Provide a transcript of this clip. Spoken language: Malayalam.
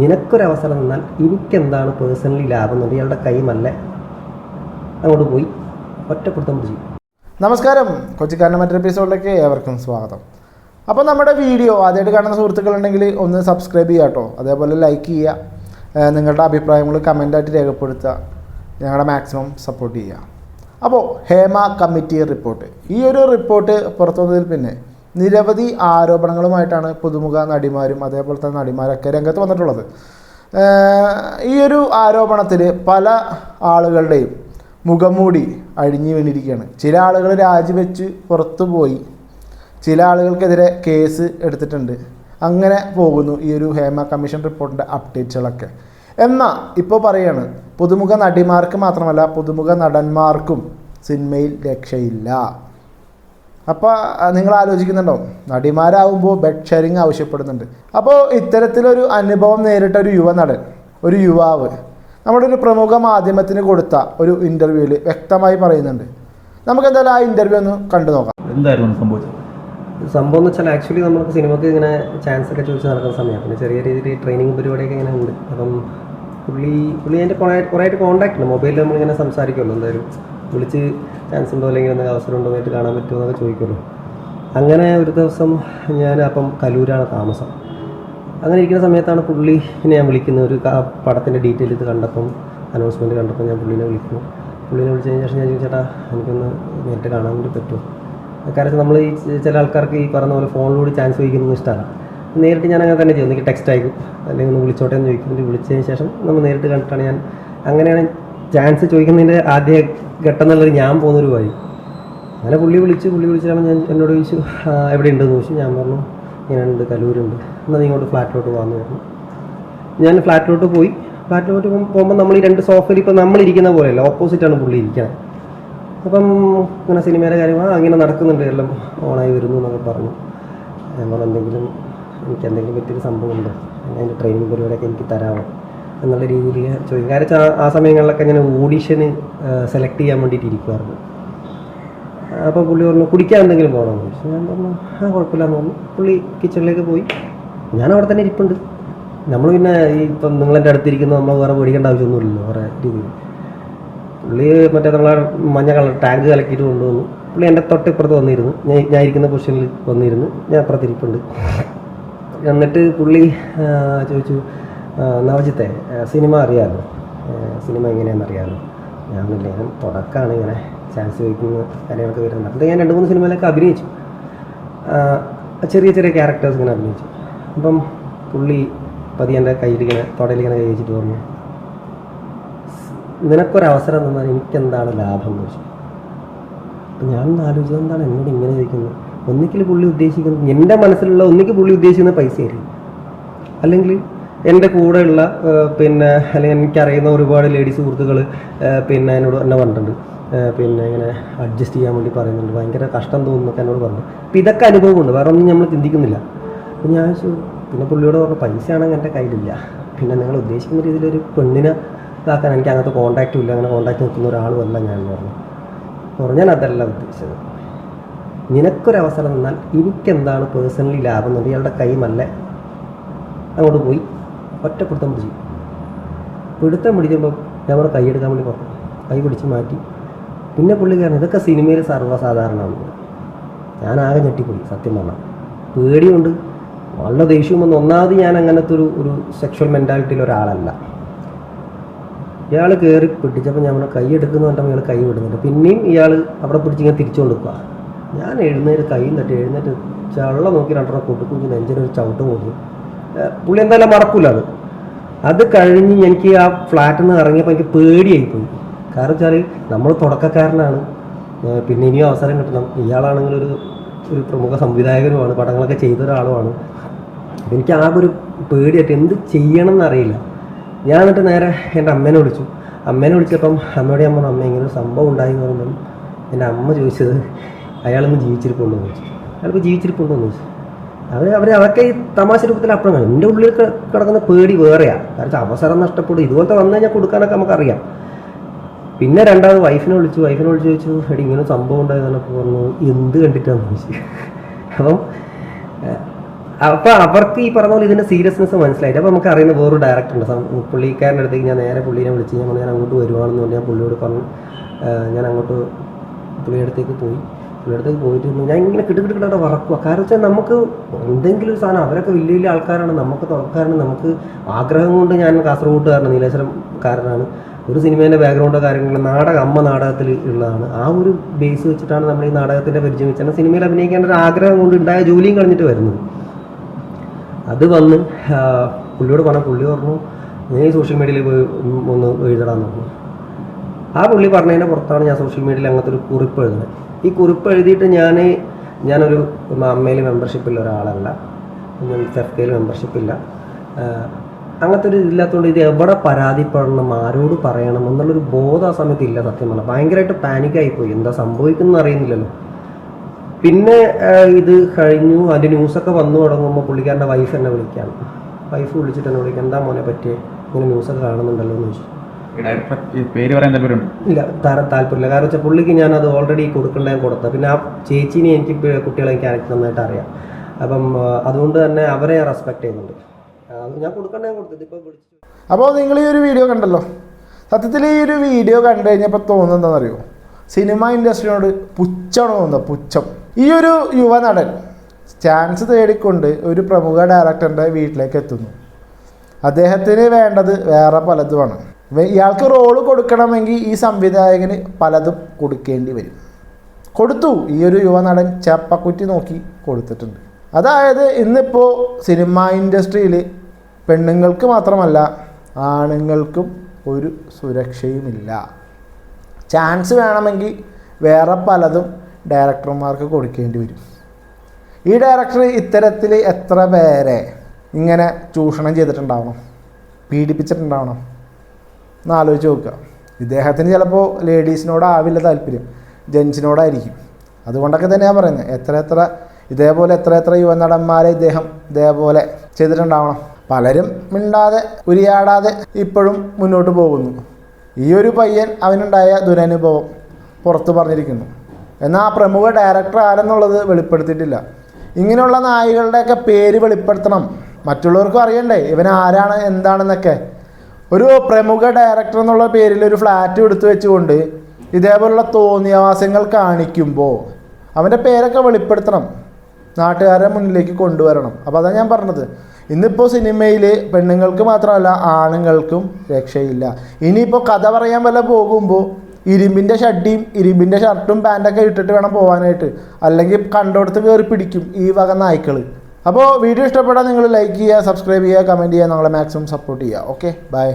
നിനക്കൊരവസരം തന്നാൽ എനിക്കെന്താണ് പേഴ്സണലി ലാഭം എന്നുണ്ട് ഇയാളുടെ കൈമല്ല അങ്ങോട്ട് പോയി. ഒറ്റപ്പെടുത്താൻ ചെയ്യും നമസ്കാരം. കൊച്ചിക്കാരന്റെ മറ്റൊരു എപ്പിസോഡിലേക്ക് ഏവർക്കും സ്വാഗതം. അപ്പോൾ നമ്മുടെ വീഡിയോ ആദ്യമായിട്ട് കാണുന്ന സുഹൃത്തുക്കളുണ്ടെങ്കിൽ ഒന്ന് സബ്സ്ക്രൈബ് ചെയ്യുക കേട്ടോ. അതേപോലെ ലൈക്ക് ചെയ്യുക. നിങ്ങളുടെ അഭിപ്രായങ്ങൾ കമന്റായിട്ട് രേഖപ്പെടുത്തുക. ഞങ്ങളുടെ മാക്സിമം സപ്പോർട്ട് ചെയ്യുക. അപ്പോൾ ഹേമ കമ്മിറ്റി റിപ്പോർട്ട് ഈ ഒരു റിപ്പോർട്ട് പുറത്തു വന്നതിൽ പിന്നെ നിരവധി ആരോപണങ്ങളുമായിട്ടാണ് പുതുമുഖ നടിമാരും അതേപോലെ തന്നെ നടിമാരൊക്കെ രംഗത്ത് വന്നിട്ടുള്ളത്. ഈ ഒരു ആരോപണത്തിൽ പല ആളുകളുടെയും മുഖംമൂടി അഴിഞ്ഞു വീണിരിക്കുകയാണ്. ചില ആളുകൾ രാജിവെച്ച് പുറത്തു പോയി. ചില ആളുകൾക്കെതിരെ കേസ് എടുത്തിട്ടുണ്ട്. അങ്ങനെ പോകുന്നു ഈ ഒരു ഹേമ കമ്മീഷൻ റിപ്പോർട്ടിന്റെ അപ്ഡേറ്റുകളൊക്കെ എന്നാൽ ഇപ്പോൾ പറയാണ് പുതുമുഖ നടിമാർക്ക് മാത്രമല്ല പുതുമുഖ നടന്മാർക്കും സിനിമയിൽ രക്ഷയില്ല. അപ്പോൾ നിങ്ങൾ ആലോചിക്കുന്നുണ്ടോ? നടിമാരാകുമ്പോൾ ബെഡ് ഷെയറിങ് ആവശ്യപ്പെടുന്നുണ്ട്. അപ്പോൾ ഇത്തരത്തിലൊരു അനുഭവം നേരിട്ട ഒരു യുവനടൻ ഒരു യുവാവ് നമ്മുടെ ഒരു പ്രമുഖ മാധ്യമത്തിന് കൊടുത്ത ഒരു ഇന്റർവ്യൂവിൽ വ്യക്തമായി പറയുന്നുണ്ട്. നമുക്ക് എന്തായാലും ആ ഇന്റർവ്യൂ ഒന്ന് കണ്ടു നോക്കാം. എന്തായിരുന്നു സംഭവിച്ചത് സംഭവം എന്ന് വെച്ചാൽ ആക്ച്വലി നമുക്ക് സിനിമക്ക് ഇങ്ങനെ ചാൻസ് ഒക്കെ ചോദിച്ച് നടക്കുന്ന സമയമാണ് പിന്നെ ചെറിയ രീതിയിൽ ട്രെയിനിങ് പരിപാടിയൊക്കെ ഇങ്ങനെ ഉണ്ട്. അപ്പം പുള്ളി പുള്ളി എന്റെ കുറേ കുറേ ആയിട്ട് കോൺടാക്ട് ഉണ്ട് മൊബൈലിൽ നമ്മളിങ്ങനെ സംസാരിക്കുമല്ലോ. എന്തായാലും വിളിച്ച് ചാൻസ് ഉണ്ടോ അല്ലെങ്കിൽ എന്തെങ്കിലും അവസരം ഉണ്ടോ എന്നിട്ട് കാണാൻ പറ്റുമോ എന്നൊക്കെ ചോദിക്കുമല്ലോ അങ്ങനെ ഒരു ദിവസം ഞാൻ അപ്പം കലൂരാണ് താമസം. അങ്ങനെ ഇരിക്കുന്ന സമയത്താണ് പുള്ളിനെ ഞാൻ വിളിക്കുന്നത്. ഒരു പടത്തിന്റെ ഡീറ്റെയിൽ ഇത് കണ്ടപ്പം അനൗൺസ്മെന്റ് കണ്ടപ്പോൾ ഞാൻ പുള്ളിനെ വിളിക്കുന്നു. പുള്ളിനെ വിളിച്ചതിന് ശേഷം ഞാൻ ചേട്ടാ എനിക്കൊന്ന് നേരിട്ട് കാണാൻ വേണ്ടി പറ്റുമോ കാരണം നമ്മൾ ഈ ചില ആൾക്കാർക്ക് ഈ പറഞ്ഞ പോലെ ഫോണിലൂടെ ചാൻസ് ചോദിക്കുന്നത് ഇഷ്ടമല്ല. നേരിട്ട് ഞാൻ അങ്ങനെ തന്നെ ചെയ്യും. എനിക്ക് ടെക്സ്റ്റ് അയക്കും. അല്ലെങ്കിൽ ഒന്ന് വിളിച്ചോട്ടെ എന്ന് ചോദിക്കും. വിളിച്ചതിന് ശേഷം നമ്മൾ നേരിട്ട് കണ്ടിട്ടാണ് ഞാൻ അങ്ങനെയാണ് ചാൻസ് ചോദിക്കുന്നതിന്റെ ആദ്യ ഘട്ടം എന്നുള്ളത് ഞാൻ പോകുന്നൊരു വഴി. അങ്ങനെ പുള്ളി വിളിച്ചു പുള്ളി വിളിച്ചപ്പോൾ ഞാൻ എന്നോട് ചോദിച്ചു "ആ, എവിടെ ഉണ്ടെന്ന് ചോദിച്ചു. ഞാൻ പറഞ്ഞു ഇങ്ങനെ ഉണ്ട് കലൂരുണ്ട് എന്നാൽ ഇങ്ങോട്ട് ഫ്ലാറ്റിലോട്ട് പോകാമെന്ന് പറഞ്ഞു. ഞാൻ ഫ്ലാറ്റിലോട്ട് പോയി. ഫ്ലാറ്റിലോട്ട് പോകുമ്പോൾ നമ്മൾ ഈ രണ്ട് സോഫയിൽ ഇപ്പോൾ നമ്മളിരിക്കുന്ന പോലെയല്ല ഓപ്പോസിറ്റാണ് പുള്ളി ഇരിക്കുന്നത് അപ്പം ഇങ്ങനെ സിനിമയുടെ ആ അങ്ങനെ നടക്കുന്നുണ്ട് എല്ലാം ഓണായി വരുന്നു എന്നൊക്കെ പറഞ്ഞു. ഞാൻ പറഞ്ഞു എന്തെങ്കിലും എനിക്ക് എന്തെങ്കിലും പറ്റിയൊരു സംഭവം ഉണ്ടോ അതിന്റെ ട്രെയിനിങ് പരിപാടിയൊക്കെ എനിക്ക് തരാമോ? എന്നുള്ള രീതിയിൽ ചോദിക്കും. കാരണം വെച്ചാൽ ആ- സമയങ്ങളിലൊക്കെ ഞാൻ ഓഡീഷന് സെലക്ട് ചെയ്യാൻ വേണ്ടിയിട്ട് ഇരിക്കുമായിരുന്നു അപ്പോൾ പുള്ളി പറഞ്ഞു കുടിക്കാൻ എന്തെങ്കിലും പോകണമെന്ന് ചോദിച്ചു. ഞാൻ പറഞ്ഞു ആ കുഴപ്പമില്ലെന്ന് പറഞ്ഞു. പുള്ളി കിച്ചണിലേക്ക് പോയി. ഞാൻ അവിടെ തന്നെ ഇരിപ്പുണ്ട്. നമ്മൾ പിന്നെ ഈ ഇപ്പം നിങ്ങളെന്റെ അടുത്തിരിക്കുന്ന നമ്മൾ വേറെ പേടിക്കേണ്ട ആവശ്യമൊന്നുമില്ലല്ലോ വേറെ രീതിയിൽ. പുള്ളി മറ്റേ നമ്മളെ മഞ്ഞ കളർ ടാങ്ക് കലക്കിയിട്ട് കൊണ്ടുവന്നു. പുള്ളി എന്റെ തൊട്ടിപ്പുറത്ത് വന്നിരുന്നു. ഞാൻ ഞാൻ ഇരിക്കുന്ന പൊസിഷനിൽ വന്നിരുന്നു. ഞാൻ അപ്പുറത്തിരിപ്പുണ്ട്. എന്നിട്ട് പുള്ളി ചോദിച്ചു നവജിത്തെ സിനിമ അറിയാമല്ലോ സിനിമ എങ്ങനെയാണെന്ന് അറിയാമല്ലോ ഞാൻ ഞാൻ തുടക്കമാണ് ഇങ്ങനെ ചാൻസ് ചോദിക്കുന്ന കാര്യങ്ങളൊക്കെ വരുന്നുണ്ട്. അപ്പോൾ ഞാൻ രണ്ട് മൂന്ന് സിനിമയിലൊക്കെ അഭിനയിച്ചു. ചെറിയ ചെറിയ ക്യാരക്ടേഴ്സ് ഇങ്ങനെ അഭിനയിച്ചു. അപ്പം പുള്ളി പതി എന്റെ കയ്യിലിങ്ങനെ തുടയിലിങ്ങനെ കൈ വെച്ചിട്ട് പറഞ്ഞു നിനക്കൊരവസരം തന്നാൽ എനിക്കെന്താണ് ലാഭം? എന്ന് ചോദിച്ചു. അപ്പം ഞാൻ ഒന്ന് ആലോചിച്ചത് എന്താണ് എന്നോട് ഇങ്ങനെ ചോദിക്കുന്നത്? ഒന്നിക്കൽ പുള്ളി ഉദ്ദേശിക്കുന്നത് എന്റെ മനസ്സിലുള്ള ഒന്നിക്കൽ പുള്ളി ഉദ്ദേശിക്കുന്ന പൈസ ആയിരിക്കും അല്ലെങ്കിൽ എന്റെ കൂടെയുള്ള പിന്നെ അല്ലെങ്കിൽ എനിക്കറിയുന്ന ഒരുപാട് ലേഡീസ് സുഹൃത്തുക്കൾ പിന്നെ എന്നോട് എന്നെ പറഞ്ഞിട്ടുണ്ട്. പിന്നെ ഇങ്ങനെ അഡ്ജസ്റ്റ് ചെയ്യാൻ വേണ്ടി പറയുന്നുണ്ട്. ഭയങ്കര കഷ്ടം തോന്നുന്നൊക്കെ എന്നോട് പറഞ്ഞു അപ്പം ഇതൊക്കെ അനുഭവമുണ്ട്. വേറെ ഒന്നും നമ്മൾ ചിന്തിക്കുന്നില്ല. അപ്പം ഞാൻ ചോദിച്ചു പിന്നെ പുള്ളിയോട് പറഞ്ഞു പൈസയാണ് എന്റെ കയ്യിലില്ല. പിന്നെ നിങ്ങൾ ഉദ്ദേശിക്കുന്ന രീതിയിലൊരു പെണ്ണിനെ ഇതാക്കാൻ എനിക്ക് അങ്ങനത്തെ കോൺടാക്റ്റും ഇല്ല. അങ്ങനെ കോൺടാക്റ്റ് നിൽക്കുന്ന ഒരാളുമല്ല ഞാൻ പറഞ്ഞു. പറഞ്ഞാൽ അതല്ല ഉദ്ദേശിച്ചത്. നിനക്കൊരവസരം തന്നാൽ എനിക്കെന്താണ് പേഴ്സണലി ലാഭം? എന്നുണ്ട് ഇയാളുടെ കൈമല്ല അങ്ങോട്ട് പോയി. ഒറ്റപ്പെടുത്തം പിടിച്ചു പിടുത്തം പിടിക്കുമ്പോൾ ഞാൻ അവിടെ കൈ എടുക്കാൻ വേണ്ടി പറഞ്ഞു കൈ പിടിച്ച് മാറ്റി. പിന്നെ പുള്ളിക്കാരൻ ഇതൊക്കെ സിനിമയിൽ സർവസാധാരണമാണ്. ഞാൻ ആകെ ഞെട്ടിപ്പോയി സത്യം പറഞ്ഞാൽ പേടിയുണ്ട്. വളരെ ദേഷ്യവും വന്ന്. ഒന്നാമത് ഞാൻ അങ്ങനത്തെ ഒരു ഒരു സെക്ഷൽ മെന്റാലിറ്റിയിൽ ഒരാളല്ല. ഇയാൾ കയറി പിടിച്ചപ്പോൾ അവിടെ കൈ എടുക്കുന്നു പറഞ്ഞപ്പോൾ ഇയാൾ കൈ വിടുന്നുണ്ട്. പിന്നെയും ഇയാൾ അവിടെ പിടിച്ച് ഇങ്ങനെ തിരിച്ചു കൊടുക്കുക ഞാൻ എഴുന്നേറ്റ് കൈ തട്ടി എഴുന്നേറ്റ് ചള്ള നോക്കി രണ്ടെണ്ണം കൊടുക്കും നെഞ്ചിനൊരു ചവിട്ടും കൊടുക്കും പുള്ളി എന്തായാലും മറക്കൂല അത്. അത് കഴിഞ്ഞ് എനിക്ക് ആ ഫ്ലാറ്റിൽ നിന്ന് ഇറങ്ങിയപ്പോൾ എനിക്ക് പേടിയായിപ്പോയി. കാരണം വെച്ചാൽ നമ്മൾ തുടക്കക്കാരനാണ്. പിന്നെ ഇനിയും അവസരം കിട്ടണം. ഇയാളാണെങ്കിൽ ഒരു ഒരു പ്രമുഖ സംവിധായകനുമാണ്. പടങ്ങളൊക്കെ ചെയ്ത ഒരാളുമാണ്. എനിക്ക് ആ ഒരു പേടിയായിട്ട് എന്ത് ചെയ്യണം എന്നറിയില്ല ഞാൻ എന്നിട്ട് നേരെ എന്റെ അമ്മേനെ വിളിച്ചു. അമ്മേനെ വിളിച്ചപ്പം അമ്മയോട് ഞാൻ അമ്മ ഇങ്ങനെ ഒരു സംഭവം ഉണ്ടായി എന്ന് പറയുമ്പം എന്റെ അമ്മ ചോദിച്ചത് അയാളൊന്ന് ജീവിച്ചിരിപ്പുണ്ടോ? എന്ന് ചോദിച്ചു. അയാൾക്ക് ജീവിച്ചിരിപ്പുണ്ടോ എന്ന് ചോദിച്ചു. അവർ അവർ അതൊക്കെ ഈ തമാശ രൂപത്തിൽ അപ്പുറം കാണും. എന്റെ ഉള്ളിൽ കിടക്കുന്ന പേടി വേറെയാണ് കാരണം അവസരം നഷ്ടപ്പെടും. ഇതുപോലത്തെ വന്നു കഴിഞ്ഞാൽ കൊടുക്കാനൊക്കെ നമുക്കറിയാം. പിന്നെ രണ്ടാമത് വൈഫിനെ വിളിച്ചു. വൈഫിനെ വിളിച്ച് ചോദിച്ചു എടി ഇങ്ങനെ സംഭവം ഉണ്ടായതെന്നൊക്കെ പറഞ്ഞു. എന്ത് കണ്ടിട്ടാന്ന് ചോദിച്ചു. അപ്പം ഏഹ്, അപ്പൊ അവർക്ക് ഈ പറഞ്ഞ പോലെ ഇതിന്റെ സീരിയസ്നെസ് മനസ്സിലായിട്ട് അപ്പോൾ നമുക്ക് അറിയുന്ന വേറൊരു ഡയറക്ടർ ഉണ്ട്. പുള്ളിക്കാരന്റെ അടുത്തേക്ക് ഞാൻ നേരെ പുള്ളിനെ വിളിച്ച്. ഞാൻ ഞാൻ അങ്ങോട്ട് വരുവാണെന്ന് പറഞ്ഞ് ഞാൻ പുള്ളിയോട് പറഞ്ഞു. ഞാൻ അങ്ങോട്ട് പുള്ളിയുടെ അടുത്തേക്ക് പോയി. പുള്ളിയുടെ അടുത്തേക്ക് പോയിട്ട് ഞാൻ ഇങ്ങനെ കിട്ടുകിട്ടിട്ട് വറക്കുക. കാരണം വെച്ചാൽ നമുക്ക് എന്തെങ്കിലും ഒരു സാധനം അവരൊക്കെ വലിയ വലിയ ആൾക്കാരാണ്. നമുക്ക് തുറക്കാരാണ് നമുക്ക് ആഗ്രഹം കൊണ്ട് ഞാൻ കാസർഗോഡുകാരനാണ് നീലേശ്വരംകാരനാണ് ഒരു സിനിമേന്റെ ബാക്ക്ഗ്രൗണ്ടോ കാര്യങ്ങളോ നാടകം അമ്മ നാടകത്തിൽ ഉള്ളതാണ്. ആ ഒരു ബേസ് വെച്ചിട്ടാണ് നമ്മൾ ഈ നാടകത്തിന്റെ പരിചയം വെച്ചാൽ സിനിമയിൽ അഭിനയിക്കേണ്ട ഒരു ആഗ്രഹം കൊണ്ട് ഉണ്ടായ ജോലിയും കളഞ്ഞിട്ട് വരുന്നത്. അത് വന്ന് പുള്ളിയോട് പറഞ്ഞ പുള്ളി പറഞ്ഞു നീ സോഷ്യൽ മീഡിയയിൽ പോയി ഒന്ന് എഴുതടാന്ന് പറഞ്ഞു. ആ പുള്ളി പറഞ്ഞതിന്റെ പുറത്താണ് ഞാൻ സോഷ്യൽ മീഡിയയിൽ അങ്ങനത്തെ ഒരു കുറിപ്പ് എഴുതുന്നത്. ഈ കുറിപ്പ് എഴുതിയിട്ട് ഞാൻ ഞാനൊരു അമ്മയിൽ മെമ്പർഷിപ്പുള്ള ഒരാളല്ല. ഫെഫ്കയിൽ മെമ്പർഷിപ്പില്ല അങ്ങനത്തെ ഒരു ഇതില്ലാത്തതുകൊണ്ട് ഇത് എവിടെ പരാതിപ്പെടണം ആരോട് പറയണം എന്നുള്ളൊരു ബോധം ആ സമയത്ത് ഇല്ല സത്യം പറഞ്ഞാൽ ഭയങ്കരമായിട്ട് പാനിക്കായി പോയി എന്താ സംഭവിക്കുന്നത് അറിയുന്നില്ലല്ലോ. പിന്നെ ഇത് കഴിഞ്ഞു. അതിന്റെ ന്യൂസൊക്കെ വന്നു തുടങ്ങുമ്പോൾ പുള്ളിക്കാരന്റെ വൈഫ് എന്നെ വിളിക്കുകയാണ് വൈഫ് വിളിച്ചിട്ട് എന്നെ വിളിക്കാൻ എന്താ മോനെ പറ്റിയേ? ഇങ്ങനെ ന്യൂസൊക്കെ കാണുന്നുണ്ടല്ലോ എന്ന് ചോദിച്ചു. പേര് പറയാൻ താല്പര്യമുണ്ട് ഇല്ല താര താല്പര്യമില്ല. കാരണം വെച്ചാൽ പുള്ളിക്ക് ഞാൻ അത് ഓൾറെഡി കൊടുക്കേണ്ട ഞാൻ കൊടുത്ത പിന്നെ ആ ചേച്ചീനെ എനിക്ക് കുട്ടികളെ എനിക്ക് എനിക്ക് നന്നായിട്ട് അറിയാം. അപ്പം അതുകൊണ്ട് തന്നെ അവരെ ഞാൻ റെസ്പെക്ട് ചെയ്യുന്നുണ്ട്. ഞാൻ കൊടുക്കേണ്ട ഞാൻ കൊടുത്തത്. ഇപ്പോൾ വിളിച്ചു അപ്പോൾ നിങ്ങൾ ഈ ഒരു വീഡിയോ കണ്ടല്ലോ? സത്യത്തിൽ ഈ ഒരു വീഡിയോ കണ്ടു കഴിഞ്ഞപ്പോൾ തോന്നുന്നത് എന്താണെന്നറിയോ? സിനിമ ഇൻഡസ്ട്രിയോട് പുച്ഛമാണ് തോന്നുന്നത് പുച്ഛം. ഈ ഒരു യുവനടൻ ചാൻസ് തേടിക്കൊണ്ട് ഒരു പ്രമുഖ ഡയറക്ടറിന്റെ വീട്ടിലേക്ക് എത്തുന്നു. അദ്ദേഹത്തിന് വേണ്ടത് വേറെ പലതുമാണ്. ഇയാൾക്ക് റോൾ കൊടുക്കണമെങ്കിൽ ഈ സംവിധായകന് പലതും കൊടുക്കേണ്ടി വരും. കൊടുത്തു. ഈ ഒരു യുവനടൻ ചപ്പക്കുറ്റി നോക്കി കൊടുത്തിട്ടുണ്ട്. അതായത് ഇന്നിപ്പോൾ സിനിമ ഇൻഡസ്ട്രിയിൽ പെണ്ണുങ്ങൾക്ക് മാത്രമല്ല ആണുങ്ങൾക്കും ഒരു സുരക്ഷയുമില്ല. ചാൻസ് വേണമെങ്കിൽ വേറെ പലതും ഡയറക്ടർമാർക്ക് കൊടുക്കേണ്ടി വരും. ഈ ഡയറക്ടർ ഇത്തരത്തിൽ എത്ര പേരെ ഇങ്ങനെ ചൂഷണം ചെയ്തിട്ടുണ്ടാവണം? പീഡിപ്പിച്ചിട്ടുണ്ടാവണം? ഒന്ന് ആലോചിച്ച് നോക്കുക. ഇദ്ദേഹത്തിന് ചിലപ്പോൾ ലേഡീസിനോടാവില്ല താല്പര്യം. ജെൻസിനോടായിരിക്കും അതുകൊണ്ടൊക്കെ തന്നെയാണ് പറയുന്നത് എത്ര എത്ര ഇതേപോലെ എത്ര എത്ര യുവനടന്മാരെ ഇദ്ദേഹം ഇതേപോലെ ചെയ്തിട്ടുണ്ടാവണം. പലരും മിണ്ടാതെ ഉരിയാടാതെ ഇപ്പോഴും മുന്നോട്ട് പോകുന്നു. ഈ ഒരു പയ്യൻ അവനുണ്ടായ ദുരനുഭവം പുറത്തു പറഞ്ഞിരിക്കുന്നു. എന്നാൽ ആ പ്രമുഖ ഡയറക്ടർ ആരെന്നുള്ളത് വെളിപ്പെടുത്തിയിട്ടില്ല. ഇങ്ങനെയുള്ള നായികളുടെയൊക്കെ പേര് വെളിപ്പെടുത്തണം. മറ്റുള്ളവർക്കും അറിയണ്ടേ ഇവൻ ആരാണ് എന്താണെന്നൊക്കെ. ഒരു പ്രമുഖ ഡയറക്ടർ എന്നുള്ള പേരിൽ ഒരു ഫ്ലാറ്റ് എടുത്തു വെച്ചുകൊണ്ട് ഇതേപോലുള്ള തോന്നിയവാസങ്ങൾ കാണിക്കുമ്പോൾ അവന്റെ പേരൊക്കെ വെളിപ്പെടുത്തണം. നാട്ടുകാരെ മുന്നിലേക്ക് കൊണ്ടുവരണം. അപ്പോൾ അതാണ് ഞാൻ പറഞ്ഞത്. ഇന്നിപ്പോൾ സിനിമയിൽ പെണ്ണുങ്ങൾക്ക് മാത്രമല്ല ആണുങ്ങൾക്കും രക്ഷയില്ല. ഇനിയിപ്പോൾ കഥ പറയാൻ വല്ല പോകുമ്പോൾ ഇരുമ്പിന്റെ ഷഡ്ഡിയും ഇരുമ്പിന്റെ ഷർട്ടും പാന്റൊക്കെ ഇട്ടിട്ട് വേണം പോകാനായിട്ട് അല്ലെങ്കിൽ കണ്ടോടത്ത് കയറി പിടിക്കും ഈ വക നായ്ക്കൾ അപ്പോൾ വീഡിയോ ഇഷ്ടപ്പെട്ടാൽ നിങ്ങൾ ലൈക്ക് ചെയ്യുക സബ്സ്ക്രൈബ് ചെയ്യുക കമന്റ് ചെയ്യുക നമ്മളെ മാക്സിമം സപ്പോർട്ട് ചെയ്യുക. Okay bye